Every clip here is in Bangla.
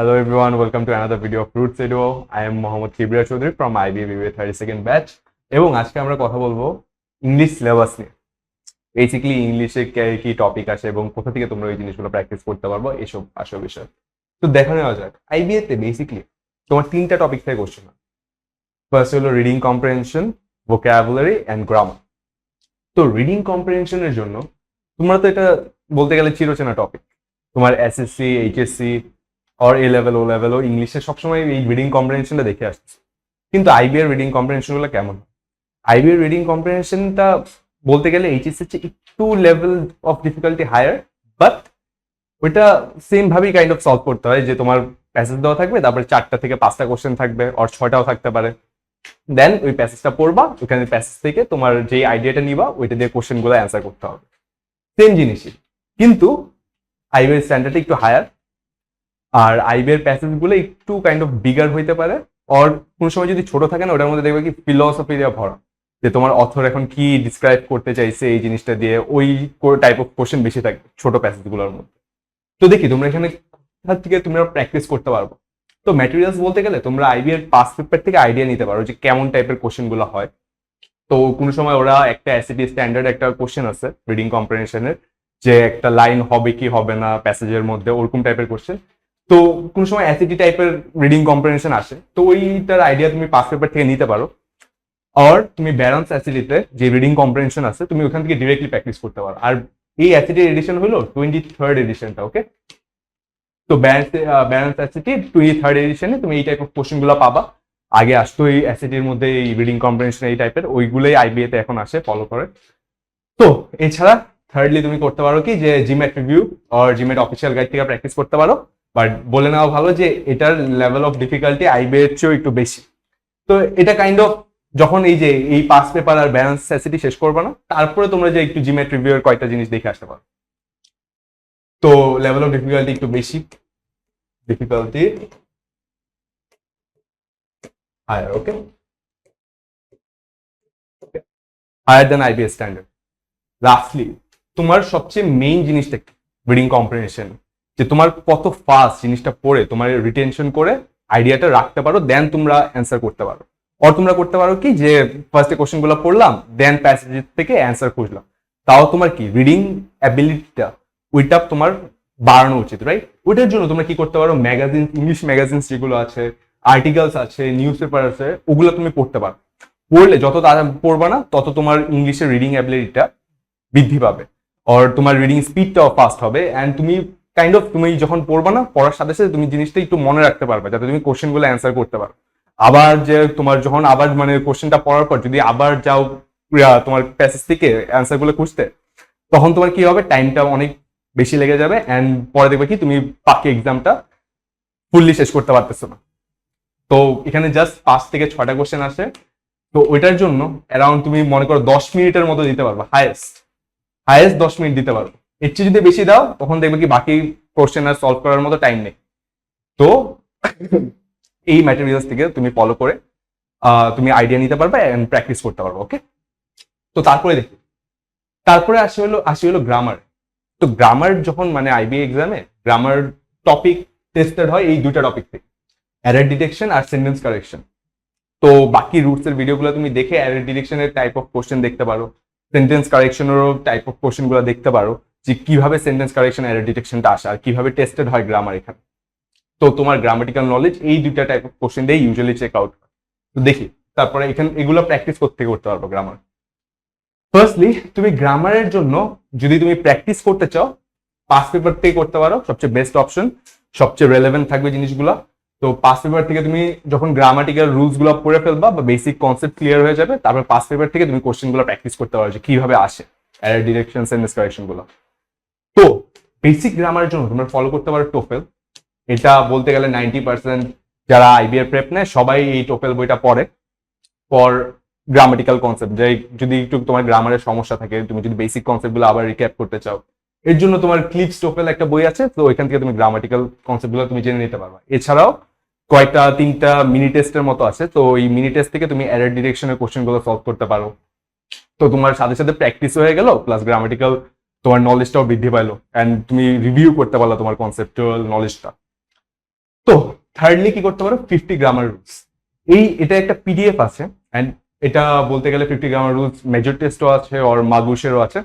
Hello everyone, welcome to another video of Roots Edu. I am Mohammad Kibria Choudhury from IBBA 32nd batch. এবং আজকে আমরা কথা বলব ইংলিশ সিলেবাস নিয়ে। বেসিক্যালি ইংলিশে কি টপিক আসে এবং কোথা থেকে তোমরা ওই জিনিসগুলো প্র্যাকটিস করতে পারব এসব আসল বিষয়। তো দেখা নেওয়া যাক। আইবিএ তে বেসিক্যালি তোমার তিনটা টপিক থেকে কোশ্চেন ফার্স্ট হলো reading comprehension vocabulary and grammar তো রিডিং কম্প্রিহেনশনের জন্য তোমরা তো এটা বলতে গেলে চিরচেনা টপিক তোমার SSC HSC or A level O level ও ইংলিশে সবসময় এই রিডিং কম্প্রিহেনশনটা দেখে আসছে। কিন্তু আইবিএর রিডিং কম্প্রিহেনশনগুলো কেমন? আইবিএর রিডিং কম্প্রিহেনশনটা বলতে গেলে এইচএসসি চেয়ে একটু level of difficulty higher but ওইটা সেম ভাবেই কাইন্ড অফ সলভ করতে হয় যে তোমার প্যাসেজ দেওয়া থাকবে, তারপরে চারটা থেকে পাঁচটা কোশ্চেন থাকবে আর ছয়টাও থাকতে পারে। দেন ওই প্যাসেজটা পড়বা ওইখানে প্যাসেজ থেকে তোমার যে আইডিয়াটা নিবা, ওইটা দিয়ে কোশ্চেনগুলো অ্যান্সার করতে হবে। সেম জিনিসই। কিন্তু আইবিএর স্ট্যান্ডার্ডটা একটু হায়ার আর আইবিএর প্যাসেজগুলো একটু কাইন্ড অফ বিগার হইতে পারে। অর কোনো সময় যদি ছোট থাকে না, ওটার মধ্যে দেখবে কি ফিলসফি দিয়ে ভরা। যে তোমার অথর এখন কি ডিসক্রাইব করতে চাইছে এই জিনিসটা দিয়ে, ওই টাইপ অফ কোশ্চেন বেশি থাকে ছোট প্যাসেজগুলোর মধ্যে। তো দেখি, তোমরা এখানে থেকে তোমরা প্র্যাকটিস করতে পারব? তো ম্যাটেরিয়ালস বলতে গেলে তোমরা আইবি এর পাস পেপার থেকে আইডিয়া নিতে পারো যে কেমন টাইপের কোশ্চেনগুলো হয়। তো কোনো সময় ওরা একটা অ্যাসিডি স্ট্যান্ডার্ড একটা কোশ্চেন আছে রিডিং কম্প্রিহেনশনের যে একটা লাইন হবে কি হবে না প্যাসেজের মধ্যে, ওরকম টাইপের কোশ্চেন তো কোনো সময় অ্যাসিডি টাইপের রিডিং কম্প্রিহেনশন আসে। তো ওইটার আইডিয়া তুমি পাস পেপার থেকে নিতে পারো। আর তুমি ব্যালেন্স অ্যাসিডিতে যে রিডিং কম্প্রিহেনশন আছে, তুমি ওখান থেকে ডিরেক্টলি প্র্যাকটিস করতে পারো। আর এই অ্যাসিডি এডিশন হলো টোয়েন্টি থার্ড এডিশনটা ওকে তো ব্যালেন্স অ্যাসিটি টোয়েন্টি থার্ড এডিশনে তুমি এই টাইপ অফ কোশ্চেনগুলো পাবা। আগে আসতো এই অ্যাসিডির মধ্যে এই রিডিং কম্প্রিহেনশন এই টাইপের ওইগুলোই আইবিএ তে এখন আসে ফলো করে। তো এছাড়া থার্ডলি তুমি করতে পারো কি? যে জিমেট রিভিউ আর জিমেট অফিসিয়াল গাইড থেকে প্র্যাকটিস করতে পারো। বাট বলে নেওয়া ভালো যে এটার লেভেল অফ ডিফিকাল্টি আইবিএ এর চেয়েও একটু বেশি। তো এটা কাইন্ড অফ যখন এই যে এই পাস পেপার আর ব্যালেন্স অ্যাসিটি শেষ করবে না, তারপরে তোমরা যে একটু জিমেট রিভিউ এর কয়েকটা জিনিস দেখে আসতে পারো। তো লেভেল অফ ডিফিকাল্টি একটু বেশি। Difficulty higher okay higher then IBS standard lastly তোমার সবচেয়ে মেইন জিনিসটা রিডিং কম্প্রিহেনশন যে তোমার কত ফাস্ট জিনিসটা পড়ে, তোমার রিটেনশন করে আইডিয়াটা রাখতে পারো দেন তোমরা অ্যান্সার করতে পারো। আর তোমরা করতে পারো কি যে ফার্স্টে কোশ্চেনগুলো পড়লাম দেন প্যাসেজ থেকে অ্যান্সার খুঁজলাম। তাও তোমার কি? রিডিং অ্যাবিলিটিটা ওইটা তোমার বাড়ানো উচিত রাইট ওইটার জন্য তোমরা কি করতে পারো? ম্যাগাজিন ইংলিশ ম্যাগাজিনস যেগুলো আছে আর্টিকেলস আছে নিউজ পেপার আছে, ওগুলো তুমি পড়তে পারো। পড়লে যত তাড়া পড়বা না, তত তোমার ইংলিশের রিডিং অ্যাবিলিটিটা বৃদ্ধি পাবে। আর তোমার রিডিং স্পিডটাও ফাস্ট হবে। অ্যান্ড তুমি কাইন্ড অফ তুমি যখন পড়বা না, পড়ার সাথে সাথে তুমি জিনিসটা একটু মনে রাখতে পারবে, যাতে তুমি কোশ্চেনগুলো অ্যান্সার করতে পারো। আবার যে তোমার যখন আবার মানে কোশ্চেনটা পড়ার পর যদি আবার যাও তোমার প্যাসেজ থেকে অ্যান্সারগুলো খুঁজতে, তখন তোমার কি হবে? টাইমটা অনেক বেশি লেগে যাবে অ্যান্ড পরে দেখবে কি তুমি বাকি এক্সামটা ফুললি শেষ করতে পারতেছো না। তো এখানে জাস্ট পাঁচ থেকে ছয়টা কোশ্চেন আসে। তো ওইটার জন্য অ্যারাউন্ড তুমি মনে করো দশ মিনিটের মতো দিতে পারবে হায়েস্ট হায়েস্ট দশ মিনিট দিতে পারবে। এর চেয়ে যদি বেশি দাও, তখন দেখবে কি বাকি কোশ্চেন আর সলভ করার মতো টাইম নেই। তো এই ম্যাটেরিয়ালস থেকে তুমি ফলো করে তুমি আইডিয়া নিতে পারবে এন্ড প্র্যাকটিস করতে পারবে ওকে তো তারপরে দেখি। তারপরে আসি হলো আসি হলো গ্রামার তো গ্রামার যখন মানে আইবি এক্সামে গ্রামার টপিক টেস্টেড হয় এই দুইটা টপিক থেকে। অ্যারার ডিটেকশন আর সেন্টেন্স কারেকশন তো বাকি রুটস এর ভিডিওগুলো তুমি দেখে অ্যারার ডিটেকশনের টাইপ অফ কোশ্চেন দেখতে পারো। সেন্টেন্স কারেকশনেরও টাইপ অফ কোশ্চেনগুলো দেখতে পারো। যে কীভাবে সেন্টেন্স কারেকশন অ্যারার ডিটেকশনটা আসে আর কীভাবে টেস্টেড হয় গ্রামার এখানে। তো তোমার গ্রামাটিক্যাল নলেজ এই দুইটা টাইপ অফ কোশ্চেন দিয়ে ইউজুয়ালি চেক আউট তো দেখি, তারপরে এখানে, এগুলো প্র্যাকটিস করতে করতে পারব গ্রামার ফার্স্টলি তুমি গ্রামারের জন্য যদি তুমি প্র্যাকটিস করতে চাও পাস পেপার থেকে করতে পারো, সবচেয়ে বেস্ট অপশন সবচেয়ে রেলেভেন্ট থাকবে জিনিসগুলো। তো পাস পেপার থেকে তুমি যখন গ্রামাটিক্যাল রুলসগুলো পড়ে ফেলবা বা বেসিক কনসেপ্ট ক্লিয়ার হয়ে যাবে, তারপর পাস পেপার থেকে তুমি কোশ্চেনগুলো প্র্যাকটিস করতে পারো যে কীভাবে আসে। ডিরেকশন সেন্টেন্স কারেকশনগুলো। তো বেসিক গ্রামারের জন্য তোমরা ফলো করতে পারো টোফেল এটা বলতে গেলে নাইনটি পার্সেন্ট যারা আইবিএর প্রেপ নেয়, সবাই এই টোফেল বইটা পড়ে ফর গ্রামাটিক্যাল কনসেপ্ট যে যদি একটু তোমার গ্রামারের সমস্যা থাকে, তুমি যদি বেসিক কনসেপ্টগুলো আবার রিক্যাপ করতে চাও। এর জন্য তোমার ক্লিপস টোফেল একটা বই আছে, তো ওইখান থেকে তুমি গ্রামাটিক্যাল কনসেপ্টগুলো তুমি জেনে নিতে পারবা। এছাড়াও কয়েকটা তিনটা মিনি টেস্টের মতো আছে, তো এই মিনি টেস্ট থেকে তুমি এরার ডিরেকশনের কোশ্চেনগুলো সলভ করতে পারো। তো তোমার সাথে সাথে প্র্যাকটিস হয়ে গেল প্লাস গ্রামাটিক্যাল তোমার নলেজটাও বৃদ্ধি পাইলো অ্যান্ড তুমি রিভিউ করতে পারল তোমার কনসেপ্টুয়াল নলেজটা তো থার্ডলি কি করতে পারো? ফিফটি গ্রামার রুলস এই, এটা একটা পিডিএফ আছে অ্যান্ড এটা বলতে গেলে ফিফটি গ্রামার রুলস মেজর টেস্টও আছে ওর মাগুসেরও আছে।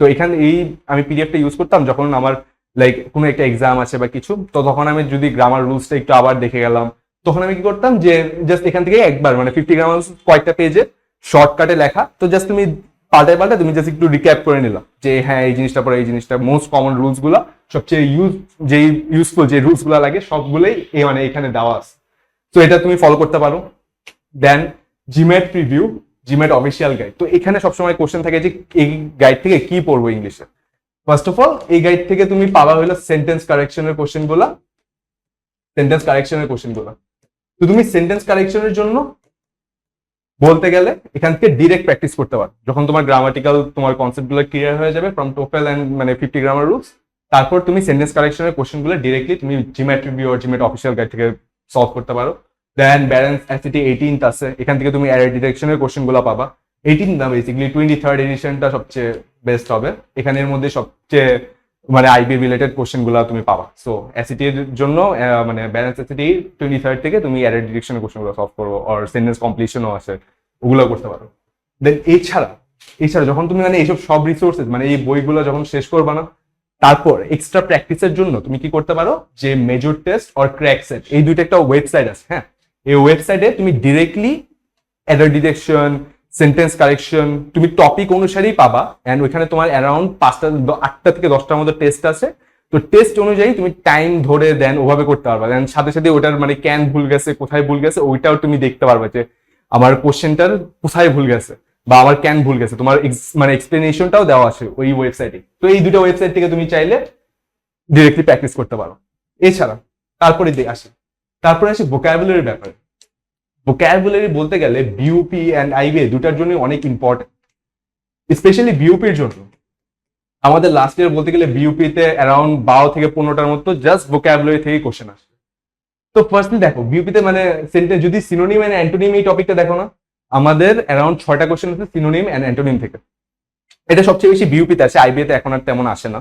তো এখানে এই আমি পিডিএফটা ইউজ করতাম যখন আমার লাইক কোনো একটা এক্সাম আছে বা কিছু, তো তখন আমি যদি গ্রামার রুলসটা একটু আবার দেখে গেলাম, তখন আমি কি করতাম যে জাস্ট এখান থেকে একবার মানে ফিফটি গ্রামার কয়েকটা পেজে শর্টকাটে লেখা, তো জাস্ট তুমি পাল্টায় পাল্টা তুমি জাস্ট একটু রিক্যাপ করে নিলাম যে হ্যাঁ এই জিনিসটা পরে, এই জিনিসটা মোস্ট কমন রুলসগুলা, সবচেয়ে ইউজ যে ইউজফুল যে রুলসগুলা লাগে, সবগুলোই এই মানে এখানে দেওয়া আছে। তো এটা তুমি ফলো করতে পারো। Then GMAT preview GMAT official guide তো এখানে সবসময় কোশ্চেন থাকে যে এই গাইড থেকে কি পড়ব ইংলিশে ফার্স্ট অফ অল এই গাইড থেকে তুমি পাওয়া হলো সেন্টেন্স কারেকশনের কোশ্চেনগুলা। সেন্টেন্স কারেকশনের কোশ্চেনগুলা। তো তুমি সেন্টেন্স কারেকশনের জন্য বলতে গেলে এখান থেকে ডিরেক্ট প্র্যাকটিস করতে পারো। যখন তোমার গ্রামাটিক্যাল তোমার কনসেপ্টগুলো ক্লিয়ার হয়ে যাবে ফ্রম টোফেল অ্যান্ড মানে ফিফটি গ্রামার রুলস তারপর তুমি সেন্টেন্স কারেকশনের কোশ্চেনগুলো ডিরেক্টলি তুমি জিমেট রিভিউ আর জিমেট অফিসিয়াল গাইড থেকে সলভ করতে পারো। দেন ব্যালেন্স অ্যাসিটি এইটিনথ আছে, এখান থেকে তুমি অ্যারে ডিটেকশনের কোশ্চেনগুলো পাবা। এইটিন না বেসিক্যালি টোয়েন্টি থার্ড এডিশনটা সবচেয়ে বেস্ট হবে। এখানের মধ্যে সবচেয়ে মানে আইবি রিলেটেড কোশ্চেনগুলো তুমি পাবা। সো অ্যাসিটি এর জন্য মানে ব্যালেন্স অ্যাসিটি টোয়েন্টি থার্ড থেকে তুমি অ্যারে ডিটেকশনের কোশ্চেনগুলো সলভ করব আর সেন্টেন্স কমপ্লিশনও আছে, ওগুলো করতে পারো। দেন এছাড়া এছাড়া যখন তুমি মানে এইসব সব রিসোর্সেস মানে এই বইগুলো যখন শেষ করবা না, তারপর এক্সট্রা প্র্যাকটিসের জন্য তুমি কি করতে পারো? যে major test or crack SAT এই দুইটা একটা ওয়েবসাইট আছে হ্যাঁ? এই ওয়েবসাইটে তুমি directly error detection sentence correction তুমি টপিক অনুসারেই পাবা অ্যান্ড ওইখানে তোমার অ্যারাউন্ড পাঁচটা, আটটা থেকে দশটার মধ্যে টেস্ট আছে। তো টেস্ট অনুযায়ী তুমি টাইম ধরে দেন ওভাবে করতে পারবা। দেন সাথে সাথে ওটার মানে ক্যান ভুল গেছে, কোথায় ভুল গেছে, ওইটাও তুমি দেখতে পারবে যে আমার কোশ্চেনটার কোথায় ভুল গেছে, বা আমার ক্যান ভুল গেছে। তোমার মানে এক্সপ্লেনেশনটাও দেওয়া আছে ওই ওয়েবসাইটে তো এই দুটো ওয়েবসাইট থেকে তুমি চাইলে ডিরেক্টলি প্র্যাকটিস করতে পারো। এছাড়া, তারপরে আসি। তারপরে আসি ভোকাবুলারি ব্যাপারে। ভোকাবুলারি বলতে গেলে বিউপি অ্যান্ড আইবিএ দুটার জন্য অনেক ইম্পর্টেন্ট স্পেশালি বিউপির জন্য। আমাদের লাস্ট ইয়ার বলতে গেলে বিউপিতে অ্যারাউন্ড বারো থেকে পনেরোটার মতো জাস্ট ভোকাবুলারি থেকে কোশ্চেন আসে। তো ফার্স্টলি দেখো বিউপিতে মানে সেন্টেন্স যদি সিনোনিম অ্যান্ড অ্যান্টোনিম এই টপিকটা দেখো না, আমাদের অ্যারাউন্ড ছয়টা কোশ্চেন আছে সিনোনিম অ্যান্ড অ্যান্টোনিম থেকে। এটা সবচেয়ে বেশি বিউপিতে আছে আইবিএতে এখন আর তেমন আসে না।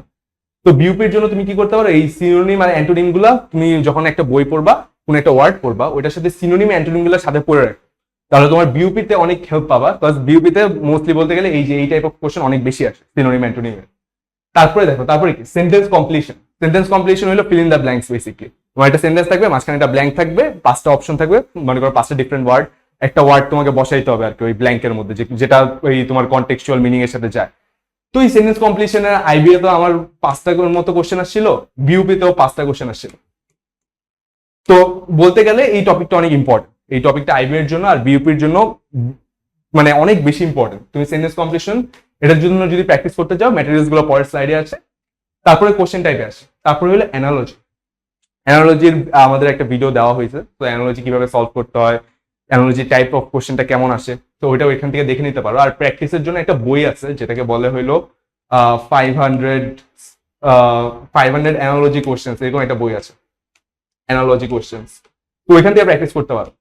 তো বিউপির জন্য তুমি কি করতে পারো, এই সিনোনিম আর অ্যান্টোনিমগুলা তুমি যখন একটা বই পড়বা কোন একটা ওয়ার্ড পড়বা, ওইটার সাথে সিনোনিম অ্যান্টোনিমগুলো সাথে পড়ে রাখো তাহলে তোমার বিউপিতে অনেক হেল্প পাবা প্লাস বিউপিতে মোস্টলি বলতে গেলে এই যে এই টাইপ অফ কোশ্চেন অনেক বেশি আসে সিনোনিম অ্যান্টোনিমের তারপরে দেখো, তারপরে কি? সেন্টেন্স কমপ্লিশন সেন্টেন্স কমপ্লিশন হলো fill in the blanks basically তোমার একটা সেন্টেন্স থাকবে, মাঝখানে একটা ব্ল্যাঙ্ক থাকবে, পাঁচটা অপশন থাকবে, মনে করো পাঁচটা ডিফারেন্ট ওয়ার্ড একটা ওয়ার্ড তোমাকে বসাইতে হবে আর কি ওই ব্ল্যাঙ্কের মধ্যে যেটা ওই তোমার কন্টেক্সচুয়াল মিনিং এর সাথে যায়। তো এই সেন্টেন্স কমপ্লিশনের আইবিএ তো আমার পাঁচটা মতো কোশ্চেন আসছিল বিউপিতেও পাঁচটা কোশ্চেন আসছিল। তো বলতে গেলে এই টপিকটা অনেক ইম্পর্টেন্ট এই টপিকটা আইবিএ এর জন্য আর বিউপির জন্য মানে অনেক বেশি ইম্পর্টেন্ট তুমি সেন্টেন্স কমপ্লিশন এটার জন্য যদি প্র্যাকটিস করতে চাও ম্যাটেরিয়ালসগুলো পরের স্লাইডে আছে। তারপরে কোশ্চেন টাইপে আসে। তারপরে হলো অ্যানালজি অ্যানালজির আমাদের একটা ভিডিও দেওয়া হয়েছে। তো অ্যানালজি কীভাবে সলভ করতে হয় অ্যানালজি টাইপ অফ কোশ্চেনটা কেমন আসে, তো ওইটাও এখান থেকে দেখে নিতে পারো। আর প্র্যাকটিসের জন্য একটা বই আছে, যেটাকে বলে হইল five hundred five hundred analogy questions এরকম একটা বই আছে। অ্যানালজি কোশ্চেন্স তো ওইখান থেকে প্র্যাকটিস করতে পারো।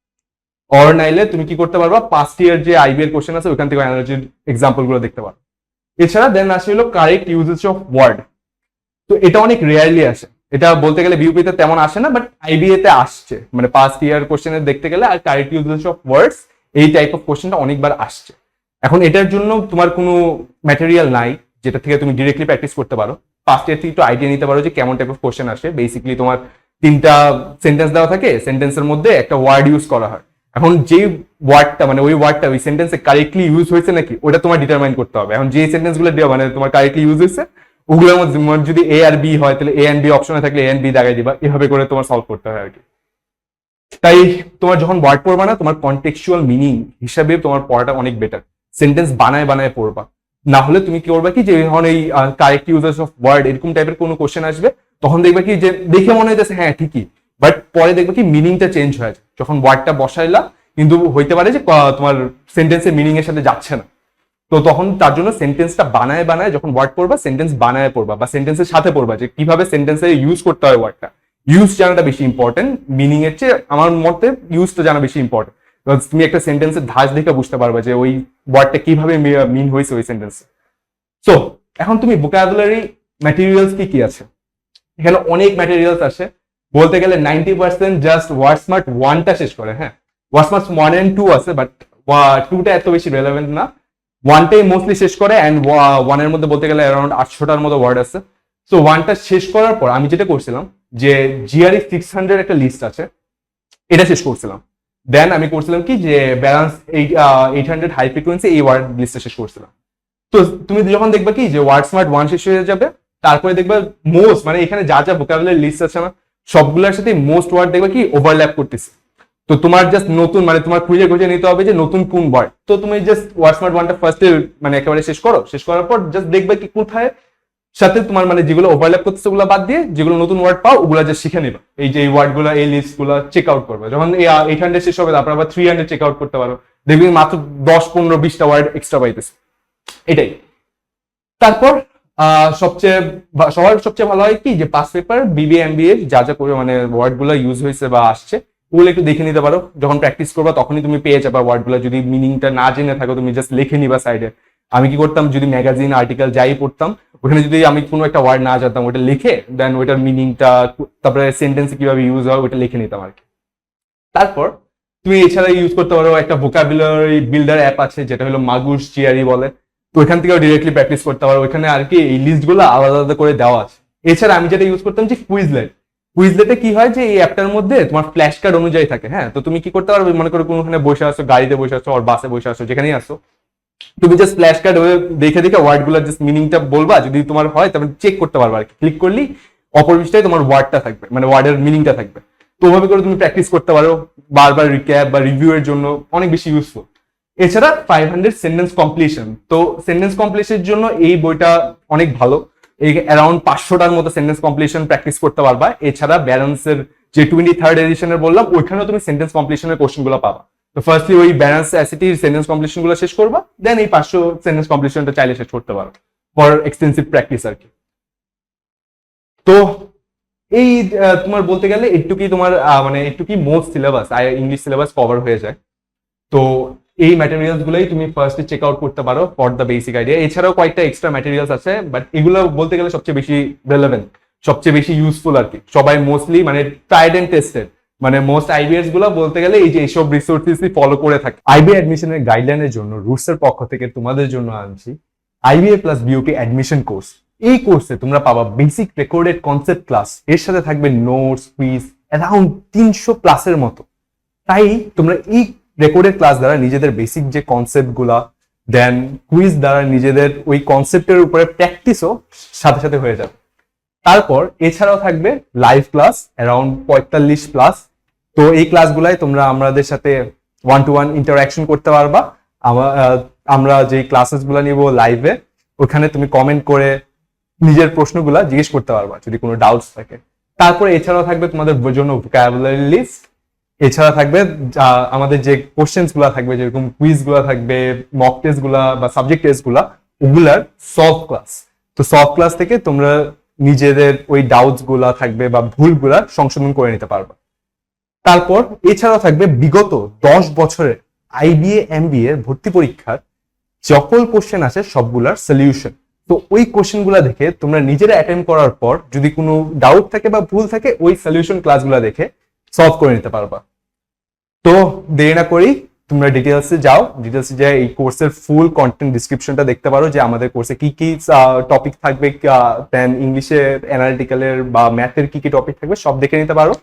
অর নাইলে তুমি কি করতে পারবা? পাস্ট ইয়ার যে আইবিএর কোশ্চেন আছে ওইখান থেকে অ্যানালজির এক্সাম্পলগুলো দেখতে পারো। এছাড়া দেন আসে হলো কারেক্ট ইউজেস অফ ওয়ার্ড তো এটা অনেক রেয়ারলি আসে। এটা বলতে গেলে বিউপিতে তেমন আসে না বাট আইবিএ তে আসছে। মানে পাস্ট ইয়ার কোশ্চেনে দেখতে গেলে আর কারেক্ট ইউজেস অফ ওয়ার্ডস এই টাইপ অফ কোশ্চেনটা অনেকবার আসছে। এখন এটার জন্য তোমার কোনো ম্যাটেরিয়াল নাই, যেটা থেকে তুমি ডিরেক্টলি প্র্যাকটিস করতে পারো। ফার্স্ট ইয়ার থেকে একটু আইডিয়া নিতে পারো যে কেমন টাইপ অফ কোশ্চেন আসে। বেসিক্যালি তোমার তিনটা সেন্টেন্স দেওয়া থাকে সেন্টেন্সের মধ্যে একটা ওয়ার্ড ইউজ করা হয়। এখন যে ওয়ার্ডটা মানে ওই ওয়ার্ডটা ওই সেন্টেন্সে কারেক্টলি ইউজ হয়েছে নাকি, ওটা তোমার ডিটারমাইন করতে হবে। এখন যে সেন্টেন্সগুলো দেওয়া মানে তোমার কারেক্টলি ইউজ হয়েছে, ওগুলোর মধ্যে যদি এ আর বি হয়, তাহলে এ এন্ড বি অপশনে থাকলে এ এন্ড বি দাগাই দিবা, এভাবে করে তোমার সলভ করতে হয় আর কি। তাই তোমার যখন ওয়ার্ড পড়বা না, তোমার কন্টেক্সচুয়াল মিনিং হিসাবে তোমার পড়াটা অনেক বেটার সেন্টেন্স বানায় বানায় পড়বা। না হলে তুমি কি করবা কি, যে যখন এই কারেক্ট ইউজার্স অফ ওয়ার্ড এরকম টাইপের কোনো কোশ্চেন আসবে তখন দেখবে কি যে, দেখে মনে হইতেছে হ্যাঁ ঠিকই। বাট পরে দেখবে কি মিনিংটা চেঞ্জ হয়ে যায় যখন ওয়ার্ডটা বসাইলা, কিন্তু হইতে পারে যে তোমার সেন্টেন্সের মিনিং এর সাথে যাচ্ছে না। তো তখন তার জন্য সেন্টেন্সটা বানায় বানায় যখন ওয়ার্ড পড়বা সেন্টেন্স বানায় পড়বা বা সেন্টেন্সের সাথে পড়বা যে, কীভাবে সেন্টেন্সে ইউজ করতে হয় ওয়ার্ডটা ইউজ জানাটা বেশি ইম্পর্টেন্ট মিনিং এর চেয়ে আমার মতে ইউজটা জানা বেশি ইম্পর্টেন্ট তুমি একটা সেন্টেন্সের ধাঁচ দেখে বুঝতে পারবা যে, ওই ওয়ার্ডটা কীভাবে মিন হয়েছে ওই সেন্টেন্সে সো এখন তুমি ভোকাবুলারি ম্যাটেরিয়ালস কি কি আছে? এখানে অনেক ম্যাটেরিয়ালস আছে বলতে গেলে ninety percent just word smart ওয়ানটা শেষ করে হ্যাঁ? Word smart one and two আছে বাট টুটা এত বেশি রেলেভেন্ট না। ওয়ানটাই মোস্টলি শেষ করে অ্যান্ড ওয়ানের মধ্যে বলতে গেলে অ্যারাউন্ড আটশোটার মতো ওয়ার্ড আছে। সো ওয়ানটা শেষ করার পর আমি যেটা করছিলাম, যে জিআরই সিক্স হান্ড্রেড একটা লিস্ট আছে, এটা শেষ করছিলাম। দেন আমি করছিলাম কি, যে Barron's eight hundred high frequency এই ওয়ার্ড লিস্টটা শেষ করছিলাম। তো তুমি যখন দেখবে কি, যে ওয়ার্ড স্মার্ট ওয়ান শেষ হয়ে যাবে তারপরে দেখবে মোস্ট মানে এখানে যা যা ভোকাবুলারি লিস্ট আছে না, সবগুলোর সাথে মোস্ট ওয়ার্ড দেখবে কি ওভারল্যাপ করতেছে। তো তোমার জাস্ট নতুন মানে তোমার খুঁজে খুঁজে নিতে হবে যে নতুন কোন ওয়ার্ড তো তুমি জাস্ট ওয়ার্ড স্মার্ট ওয়ানটা ফার্স্টে মানে একেবারে শেষ করো, শেষ করার পর জাস্ট দেখবে কি কোথায় সাথে তোমার মানে যেগুলো ওভারল্যাপ করতেছে ওগুলো বাদ দিয়ে যেগুলো নতুন ওয়ার্ড পাও, ওগুলো জাস্ট শিখে নিবা। এই যে এই ওয়ার্ডগুলো, এই লিস্টগুলো চেক আউট করবে। যখন এইট হান্ড্রেড শেষ হবে, তারপর আবার থ্রি হান্ড্রেড চেক আউট করতে পারো। দেখবি মাত্র দশ, পনেরো, বিশটা ওয়ার্ড এক্সট্রা পাইতেছে। এটাই। তারপর সবচেয়ে সবার সবচেয়ে ভালো হয় কি যে পাস পেপার বিবি এমবিএ যা যা করে মানে ওয়ার্ডগুলো ইউজ হয়েছে বা আসছে, ওগুলো একটু দেখে নিতে পারো। যখন প্র্যাকটিস করবা তখনই তুমি পেয়ে যাবে ওয়ার্ডগুলো। যদি মিনিংটা না জেনে থাকো, তুমি জাস্ট লিখে নিবা সাইডে আমি কি করতাম, যদি ম্যাগাজিন আর্টিকেল যাই পড়তাম, ওখানে যদি আমি কোনো একটা ওয়ার্ড না জানতাম, ওটা লিখে দেন ওইটার মিনিংটা তারপরে সেন্টেন্স কীভাবে ইউজ হয় ওটা লিখে নিতাম আর কি তারপর তুমি এছাড়া ইউজ করতে পারো একটা ভোকাবুলারি বিল্ডার অ্যাপ আছে, যেটা হলো মাগুস চিয়ারি বলে। তো ওইখান থেকেও ডিরেক্টলি প্র্যাকটিস করতে পারো ওইখানে আর কি এই লিস্টগুলো আলাদা আলাদা করে দেওয়া আছে। এছাড়া আমি যেটা ইউজ করতাম যে কুইজলেট কুইজলেটে কি হয় যে এই অ্যাপটার মধ্যে তোমার ফ্ল্যাশ কার্ড অনুযায়ী থাকে হ্যাঁ? তো তুমি কি করতে পারবে? মনে করো কোনোখানে বসে আসো গাড়িতে বসে আসো আর বাসে বসে আসো যেখানেই আসো তুমি জাস্ট ফ্ল্যাশ কার্ড দেখে দেখে ওয়ার্ডগুলো জাস্ট মিনিংটা বলবা, যদি তোমার হয় তাহলে চেক করতে পারবা আর কি। ক্লিক করলেই অপর পৃষ্ঠায় তোমার ওয়ার্ডটা থাকবে মানে ওয়ার্ডের মিনিংটা থাকবে। তো ওভাবে করে তুমি প্র্যাকটিস করতে পারো, বারবার রিক্যাপ বা রিভিউ এর জন্য অনেক বেশি ইউজফুল এছাড়া ফাইভ হান্ড্রেড সেন্টেন্স কমপ্লিশন তো সেন্টেন্স কমপ্লিশনের জন্য এই বইটা অনেক ভালো। এই অ্যারাউন্ড পাঁচশোটার মতো সেন্টেন্স কমপ্লিশন প্র্যাকটিস করতে পারবা। এছাড়া ব্যালেন্সের যে টোয়েন্টি থার্ড এডিশনের বললাম ওইখানেও তুমি সেন্টেন্স কমপ্লিশনের কোশ্চেনগুলো পাবা। তো ফার্স্টলি ওই ব্যালেন্স অ্যাসিটির সেন্টেন্স কমপ্লিশনগুলো শেষ করবা দেন এই পাঁচশো সেন্টেন্স কমপ্লিশনটা চাইলে শেষ করতে পারো। ফর এক্সটেন্সিভ প্র্যাকটিস আর কি। তো এই তোমার বলতে গেলে একটুকি তোমার আহ, মানে একটুকি most syllabus English syllabus cover হয়ে যায়। তো এই ম্যাটেরিয়ালস গুলোই তুমি ফার্স্টে চেক আউট করতে পারো ফর দ্য বেসিক আইডিয়া এছাড়াও কয়েকটা এক্সট্রা ম্যাটেরিয়ালস আছে বাট এগুলো বলতে গেলে সবচেয়ে বেশি রেলেভেন্ট সবচেয়ে বেশি ইউজফুল আর কি। সবাই মোস্টলি মানে ট্রাইড এন্ড টেস্টেড মানে মোস্ট আইবিএসগুলো বলতে গেলে এই যে এইসব রিসোর্সেসই ফলো করে থাকে। আইবি অ্যাডমিশনের গাইডলাইনের জন্য রুটস এর পক্ষ থেকে তোমাদের জন্য আনছি। IBA plus BOP admission course এই কোর্সে তোমরা পাবা বেসিক রেকর্ডেড কনসেপ্ট ক্লাস এর সাথে থাকবে নোটস কুইজ অ্যারাউন্ড তিনশো প্লাসের মতো। তাই তোমরা এই রেকর্ডেড ক্লাস দ্বারা নিজেদের বেসিক যে কনসেপ্টগুলা দেন কুইজ দ্বারা নিজেদের ওই কনসেপ্টের উপরে প্র্যাকটিসও সাথে সাথে হয়ে যাবে। তারপর এছাড়াও থাকবে লাইভ ক্লাস অ্যারাউন্ড পঁয়তাল্লিশ প্লাস তো এই ক্লাসগুলাই তোমরা আমাদের সাথে ওয়ান টু ওয়ান ইন্টারাকশন করতে পারবা আমরা যে ক্লাসেসগুলা নিব লাইভে ওখানে তুমি কমেন্ট করে নিজের প্রশ্নগুলা জিজ্ঞেস করতে পারবা, যদি কোনো ডাউটস থাকে। তারপরে এছাড়াও থাকবে তোমাদের জন্য ভোকাবুলারি লিস্ট এছাড়া থাকবে আমাদের যে কোশ্চেন্সগুলা থাকবে, যেরকম কুইজগুলা থাকবে মক টেস্টগুলা বা সাবজেক্ট টেস্টগুলা, ওগুলার সলভ ক্লাস তো সলভ ক্লাস থেকে তোমরা নিজেদের ওই ডাউটসগুলা থাকবে বা ভুলগুলা সংশোধন করে নিতে পারবে। তারপর এছাড়াও থাকবে বিগত দশ বছরের আইবিএ এমবিএ ভর্তি পরীক্ষার সকল কোশ্চেন আছে সবগুলার সলিউশন তো ওই কোশ্চেনগুলা দেখে তোমরা নিজেরা অ্যাটেম্প করার পর যদি কোনো ডাউট থাকে বা ভুল থাকে, ওই সলিউশন ক্লাসগুলা দেখে সলভ করে নিতে পারবা। তো দেরি না করি তোমরা ডিটেলসে যাও। ডিটেলসে যাই এই কোর্সের ফুল কন্টেন্ট ডিসক্রিপশনটা দেখতে পারো যে আমাদের কোর্সে কি কি টপিক থাকবে দেন ইংলিশের অ্যানালিটিক্যালের বা ম্যাথের কি কি টপিক থাকবে সব দেখে নিতে পারো।